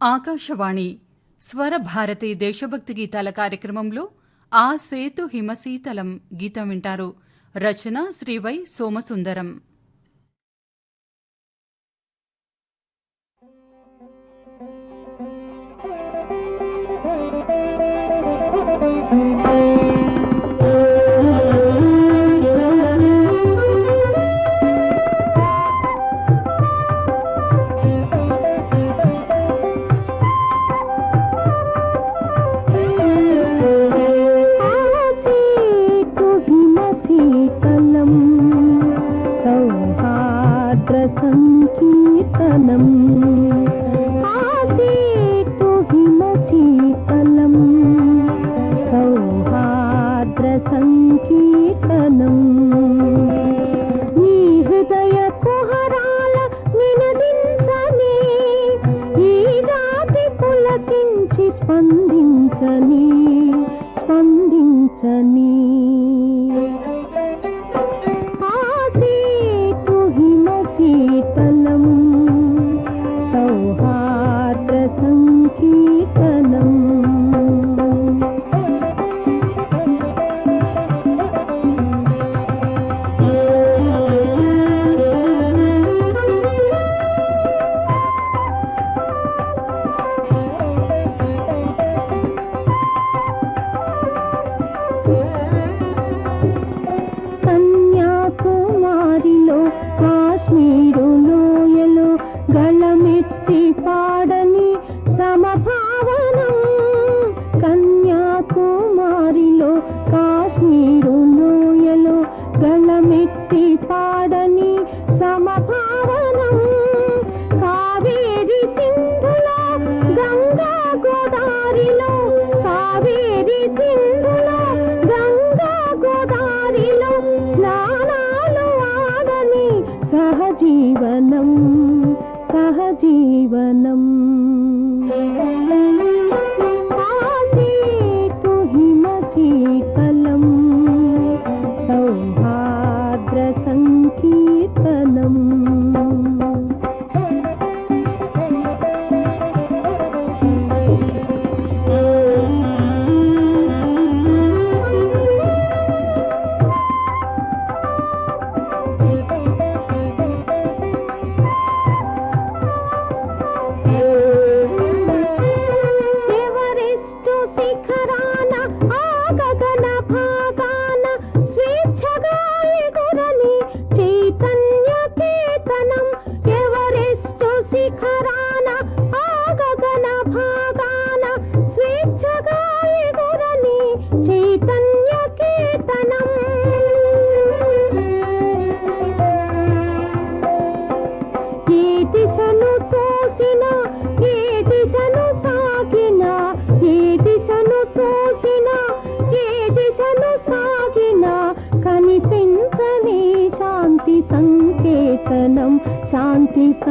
ఆకాశవాణి స్వర భారతి దేశభక్తి గీతాల కార్యక్రమంలో ఆ సేతు హిమశీతలం గీతం వింటారు. రచన శ్రీ వై సోమసుందరం. సౌహార్ద్ర సంకీర్తనం ఆసేతు హిమశీతలం సౌహార్ద్ర సంకీర్తనం నీ హృదయ కుహరాల నినదించని ఈ జాతి పులకించి సహజీవనం సహజీవనం. శిఖరాన ఆ గగన భాగాన స్వేచ్ఛగా ఎగురని చైతన్య కేతనం. ఏ దిశను చూసిన ఏ దిశను సాగిన ఏ దిశను చూసిన ఏ దిశను సాగిన కనిపించని శాంతి సంగ सङ्केतनं शान्तिसङ्केतनम्